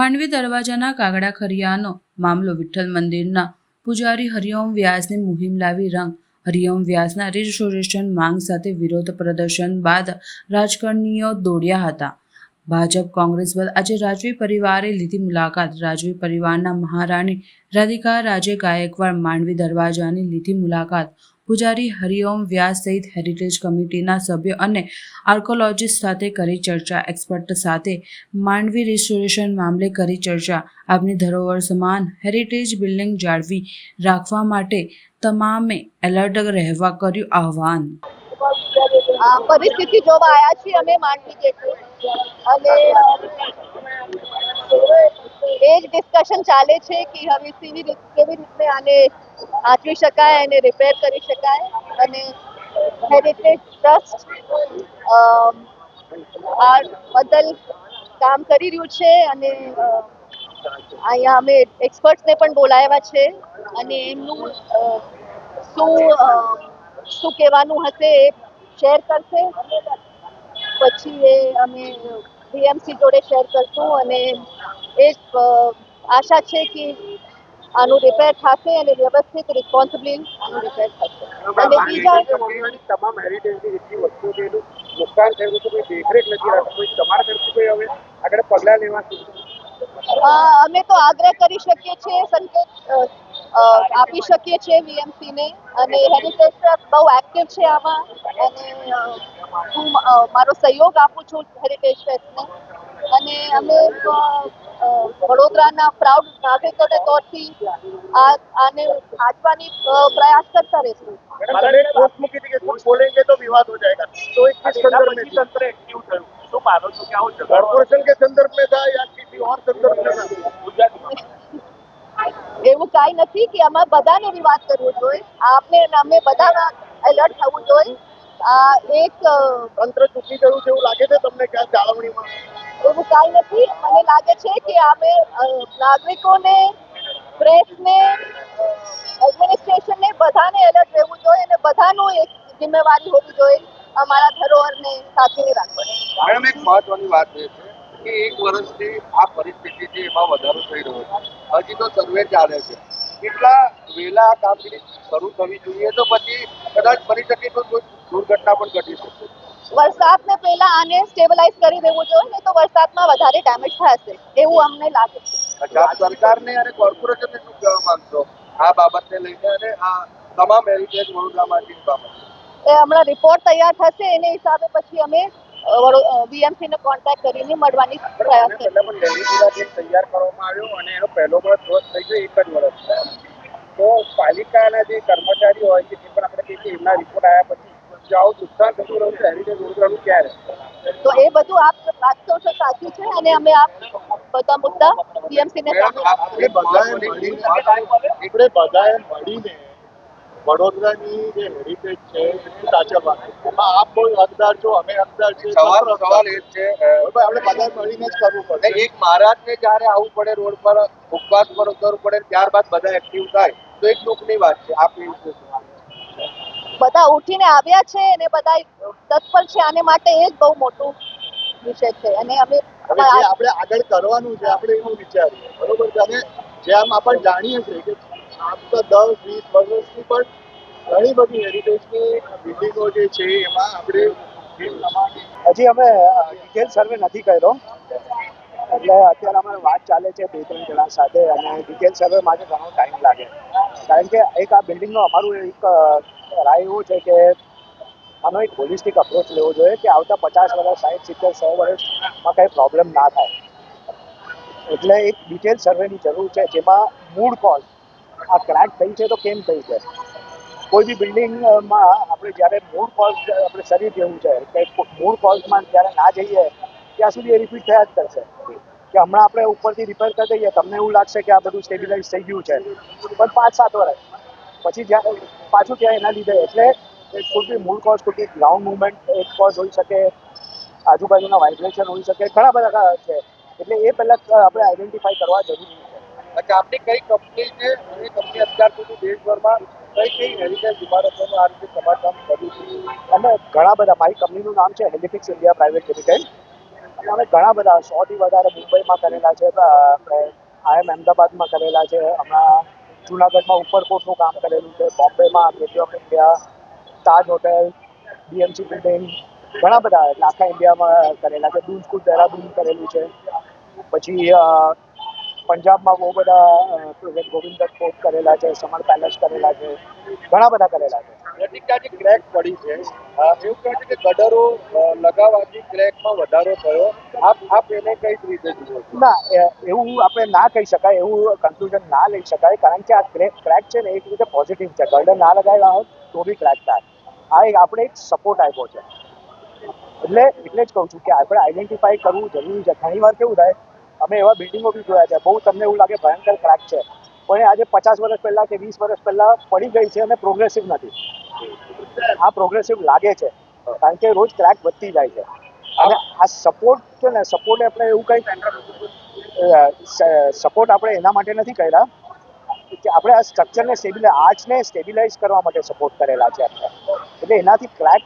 માંડવી દરવાજાના કાગડા ખરિયાનો મામલો વિઠ્ઠલ મંદિરના પૂજારી હરિઓમ વ્યાસની મુહિમ લાવી રંગ. હરિઓમ વ્યાસના રિઝર્વેશન માંગ સાથે વિરોધ પ્રદર્શન બાદ રાજકારણીઓ દોડ્યા હતા. ભાજપ કોંગ્રેસ બાદ આજે રાજવી પરિવારે લીધી મુલાકાત. રાજવી પરિવારના મહારાણી રાધિકા રાજે ગાયકવાડ માંડવી દરવાજાની લીધી મુલાકાત. પૂજારી હરિઓમ વ્યાસ સહિત હેરિટેજ કમિટીના સભ્યો અને આર્કોલોજીસ્ટ સાથે કરી ચર્ચા. એક્સપર્ટ સાથે માંડવી રિસ્ટોરેશન મામલે કરી ચર્ચા. આપની ધરોહર સમાન હેરિટેજ બિલ્ડિંગ જાળવી રાખવા માટે તમામે એલર્ટ રહેવા કર્યું આહવાન. પરિસ્થિતિ જોવા આવ્યા છીએ અમે માંડવી જેટલી અને એ જ ડિસ્કશન ચાલે છે કે હવે કેવી રીતે આને સાચવી શકાય અને રિપેર કરી શકાય. અને હેરિટેજ ટ્રસ્ટ આ બદલ કામ કરી રહ્યું છે અને અહીંયા અમે એક્સપર્ટ્સને પણ બોલાવ્યા છે. અને એમનું શું શું કહેવાનું હશે એ શેર કરશે. પછી એ અમે વીએમસી જોડે શેર કરશું અને એ આશા છે કે આનું રિપેર થશે અને વ્યવસ્થિત રિસ્પોન્સિબલી આનું રિપેર થશે. અને બીજા તમામ હેરિટેજની જેટલી છે એનું નુકસાન થયું છે કોઈ દેખરેખ નથી રાખતી કોઈ તમારા તરફથી કોઈ હવે આગળ પગલાં લેવા અમે તો આગ્રહ કરી શકીએ છીએ સંકેત આપી શકીએ છીએ વીએમસી ને અને હેરિટેજ ટ્રસ્ટ બહુ એક્ટિવ છે આમાં. અને હું મારો સહયોગ આપું છું હેરિટેજ ટ્રસ્ટને અને અમે વડોદરાના પ્રાઉડ નાગરિકોને તોરથી આને આંચવાની પ્રયાસ કરતા રહેશું. વિવાદ સંદર્ભ એવું કાઈ નથી કે આમાં બધાને વિવાદ કરવો જોઈએ. આપને અમે બધા એલર્ટ થવું જોઈએ. આ એક તંત્ર ચૂકી ગયું છે એવું લાગે છે તમને ક્યાં જાળવણીમાં? એવું કાંઈ નથી. મને લાગે છે કે અમે નાગરિકોને, પ્રેસને એડમિનિસ્ટ્રેશનને બધાને એલર્ટ રહેવું જોઈએ અને બધાનું એક જિમ્મેવારી હોવી જોઈએ અમારા ધરોહરને સાચવી રાખવાની. મેડમ, એક મહત્વની વાત એ છે કે એક વર્ષથી આ પરિસ્થિતિ છે એમાં વધારો થઈ રહ્યો છે. હજી તો સર્વે ચાલે છે. કેટલા વહેલા આ કામગીરી શરૂ થવી જોઈએ? તો પછી કદાચ બની શકે તો દુર્ઘટના પણ ઘટી શકે. વરસાદને પહેલા આને સ્ટેબલાઇઝ કરી દેવું જોઈએ નહીં તો વરસાદમાં વધારે ડેમેજ થશે એવું અમને લાગે છે. સરકારને અને કોર્પોરેશનને શું કહેવા માંગશો? આ બાબતને લઈને અને આ તમામ હેરિટેજ વડોદરામાંથી બાબત એ હમણાં રિપોર્ટ તૈયાર થશે એને હિસાબે પછી અમે બીએમસી ને કોન્ટેક્ટ કરીને મળવાની પ્રયાસ લેવી તૈયાર કરવામાં આવ્યો અને એનો પહેલો વર્ષ વર્ષ થઈ ગયો એક જ વર્ષ. તો પાલિકાના જે કર્મચારીઓ હોય છે તે પણ આપણે કહીએ એમના રિપોર્ટ આવ્યા પછી જો આવું નુકસાન થતું રહ્યું છે હેરિટેજ વડોદરાનું ક્યારે? તો એ બધું આપ વાંચતો છો સાચી છે? અને અમે આપ બધા મુદ્દા સીએમસી ને આપણે બધાએ મળીને આપણે બધાએ મળીને વડોદરાની જે હેરિટેજ છે એને સાચવવાની એમાં આપ કોઈ હકદાર છો અમે હકદાર છે સવાલ સવાલ એ છે આપણે બધાએ મળીને જ કરવું પડે એક મહારાજને જ્યારે આવવું પડે રોડ પર ઉપવાસ પર ઉતરવું પડે ત્યારબાદ બધા એક્ટિવ થાય તો એક દુઃખની વાત છે આપની વિશે? બધા ઉઠીને આવ્યા છે અને બધા તત્પર છે આને માટે એ જ બહુ મોટું વિષય છે. અને અમે આપણે આગળ કરવાનું છે આપણે એવું વિચારીએ. બરોબર છે? અને જેમ આપણે જાણીએ છીએ કે આમ તો દસ વીસ વર્ષથી પણ ઘણી બધી હેરિટેજની બિલ્ડિંગો જે છે એમાં આપણે હજી અમે ડિટેલ સર્વે નથી કર્યો. એટલે અત્યારે અમારે વાત ચાલે છે બે ત્રણ જણા સાથે અને ડિટેલ સર્વે માટે ઘણો ટાઈમ લાગે. કારણ કે એક આ બિલ્ડિંગનો અમારું એક રાય એવું છે કે આનો એક હોલિસ્ટિક અપ્રોચ લેવો જોઈએ કે આવતા પચાસ વર્ષ સાઠ સિત્તેર, સો વર્ષમાં કંઈ પ્રોબ્લેમ ના થાય. એટલે એક ડિટેલ સર્વેની જરૂર છે જેમાં મૂળ કોઝ આ ક્રેક થઈ છે તો કેમ થઈ છે? કોઈ બી બિલ્ડિંગમાં આપણે જ્યારે મૂળ કોઝ આપણે શરીર જેવું છે કે મૂળ કોઝમાં જ્યારે ના જઈએ ત્યાં સુધી એ રિપીટ થયા જ કરશે. કે હમણાં આપણે ઉપરથી રિપેર કરી દઈએ તમને એવું લાગશે કે આ બધું સ્ટેબિલાઇઝ થઈ ગયું છે. પણ પાંચ સાત વર્ષ. પછી જ્યારે પાછું ત્યાં એના લીધે એટલે એક કુડ બી મૂળ cause could be ground movement એક કોઝ હોઈ શકે આજુબાજુના વાઇબ્રેશન હોઈ શકે ઘણા બધા છે. એટલે એ પહેલાં આપણે આઈડેન્ટિફાઈ કરવા જરૂરી છે. આપની કઈ કંપની છે અને કંપની અત્યાર સુધી દેશભરમાં કઈ કઈ હેરિટેજ ઇમારતોનું આ રીતે સમારકામ કર્યું છે? અને ઘણા બધા મારી કંપનીનું નામ છે હેલિફિક્સ ઇન્ડિયા પ્રાઇવેટ લિમિટેડ અમે ઘણા બધા સોથી વધારે મુંબઈમાં કરેલા છે આપણે આઈએમ અમદાવાદમાં કરેલા છે, હમણાં જુનાગઢમાં ઉપરકોટનું કામ કરેલું છે, બોમ્બેમાં gateway of India Taj hotel, BMC building ઘણા બધા આખા ઇન્ડિયામાં કરેલા છે દૂધ કુદ દહેરાદૂન કરેલું છે. પછી પંજાબમાં બહુ બધા ગોવિંદ ફોર્ટ કરેલા છે સમર પેલેસ કરેલા છે ઘણા બધા કરેલા છે. રતિકાજી ક્રેક પડી છે. એવું કહે છે કે ગડરો લગાવવાથી ક્રેકમાં વધારો થયો. આપ આપ એને કઈ રીતે જુઓ ના એવું આપણે ના કહી શકાય એવું કન્ક્લુઝન ના લઈ શકાય કારણ કે આ ક્રેક ક્રેક છે ને એક રીતે પોઝિટિવ છે. ગર્ડર ના લગાવ્યા હોત તો બી ક્રેક થાય. આ એક આપણે એક સપોર્ટ આપ્યો છે. એટલે એટલે જ કહું છું કે આપણે આઈડેન્ટિફાઈ કરવું જરૂરી છે. ઘણી વાર કેવું થાય અમે એવા બિલ્ડિંગો બી જોયા છે. બહુ તમને એવું લાગે ભયંકર ક્રેક છે. પણ આજે પચાસ વર્ષ પહેલા કે વીસ વર્ષ પહેલા પડી ગઈ છે અને પ્રોગ્રેસિવ નથી. આ પ્રોગ્રેસિવ લાગે છે. કારણ કે રોજ ક્રેક વધતી જાય છે. અને આ સપોર્ટ છે ને સપોર્ટ આપણે એવું કંઈ સપોર્ટ આપણે એના માટે નથી કર્યા. કે આપણે આ સ્ટ્રક્ચરને સ્ટેબિલાઇઝ આર્ચને સ્ટેબિલાઇઝ કરવા માટે સપોર્ટ કરેલા છે આપણે એટલે એનાથી ક્રેક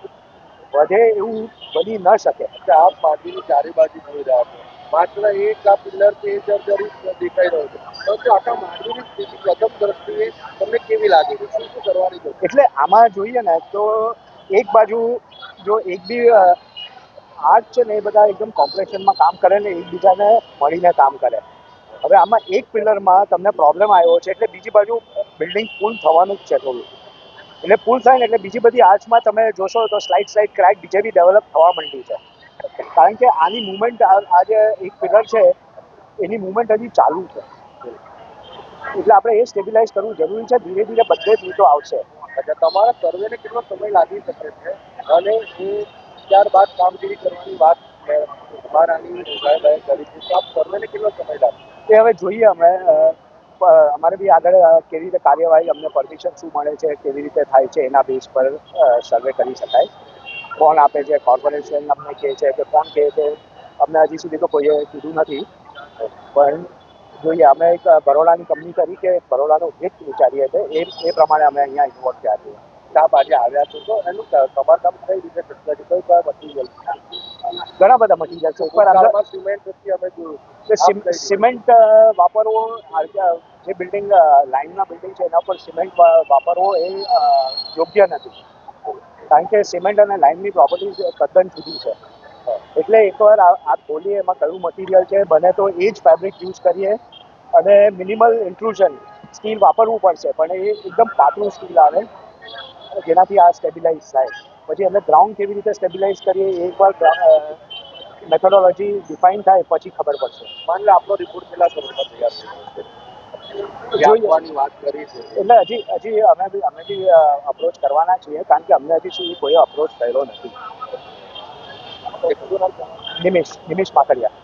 વધે એવું બની ન શકે. આ આપ માટીની ચારે બાજુ જોઈ રહ્યા છો. માત્ર એક આ પિલ્લર છે એ જર્જરિત દેખાઈ રહ્યો છે. પરંતુ આખા માંડવીની સ્થિતિ પ્રથમ દ્રષ્ટિએ તમને કેવી લાગે છે? શું શું કરવાની છે? એટલે આમાં જોઈએ ને, તો એક બાજુ જો એક બી આર્ટ છે ને એ બધા એકદમ કોમ્પ્લેક્શનમાં કામ કરે ને, એકબીજાને મળીને કામ કરે. હવે આમાં એક પિલરમાં તમને પ્રોબ્લેમ આવ્યો છે, એટલે બીજી બાજુ બિલ્ડિંગ ફૂલ થવાનું જ છે થોડું. એટલે ફૂલ થાય ને, એટલે બીજી બધી આર્ચમાં તમે જોશો તો સ્લાઇડ સ્લાઇડ ક્રેક બીજે બી ડેવલપ થવા માંડી છે. કારણ કે આની મુવમેન્ટ આ જે એક પિલર છે એની મુવમેન્ટ હજી ચાલુ છે. એટલે આપણે એ સ્ટેબિલાઇઝ કરવું જરૂરી છે. ધીરે ધીરે બધે જ રીતો આવશે. એટલે તમારા સર્વેને કેટલો સમય લાગી શકે છે? અને એ ત્યારબાદ કામગીરી કરવાની વાત મહારાણી સાહેબાએ કરી છે. તો આપ સર્વેને કેટલો સમય લાગશે એ હવે જોઈએ અમે. અમારે બી આગળ કેવી રીતે કાર્યવાહી અમને પરમિશન શું મળે છે કેવી રીતે થાય છે એના બેઝ પર સર્વે કરી શકાય. કોણ આપે છે કોર્પોરેશન અમને કહે છે કે કોણ કહે છે અમને હજી સુધી તો કોઈએ કીધું નથી. પણ જોઈએ અમે એક બરોડાની કંપની કરી કે બરોડાનો હિત વિચારીએ છીએ એ એ પ્રમાણે અમે અહીંયા ઇન્વોલ્વ થયા છીએ. આપ આજે આવ્યા છું તો એનું ક- સમારકામ કઈ રીતે કઈ કયા મટીરિયલ ઘણા બધા મટીરિયલ છે. ઉપર અંદર કાળમાં સિમેન્ટ પછી અમે જોયું કઈ? સિમેન્ટ વાપરવો જે જે બિલ્ડિંગ લાઇનના બિલ્ડિંગ છે એના પર સિમેન્ટ વાપરવો એ યોગ્ય નથી. કારણ કે સિમેન્ટ અને લાઇનની પ્રોપર્ટી તદ્દન જુદી છે. એટલે એકવાર આ ખોલીએ, એમાં કયું મટીરિયલ છે, બને તો એ જ ફેબ્રિક યુઝ કરીએ અને મિનિમલ ઇન્ટ્રુઝન સ્ટીલ વાપરવું પડશે, પણ એ એકદમ પાતળું સ્ટીલ આવે, જેનાથી આ સ્ટેબિલાઇઝ થાય. પછી અમે ગ્રાઉન્ડ કેવી રીતે સ્ટેબિલાઇઝ કરીએ એકવાર મેથોડોલોજી ડિફાઇન થાય, પછી ખબર પડશે. માની લો આપણો રિપોર્ટ કેટલા સમયમાં તૈયાર થઈ એટલે હજી હજી અમે બી અમે બી અપ્રોચ કરવાના છીએ કારણ કે અમને હજી સુધી કોઈ અપ્રોચ થયેલો નથી? નિમિષ નિમિષ માકડિયા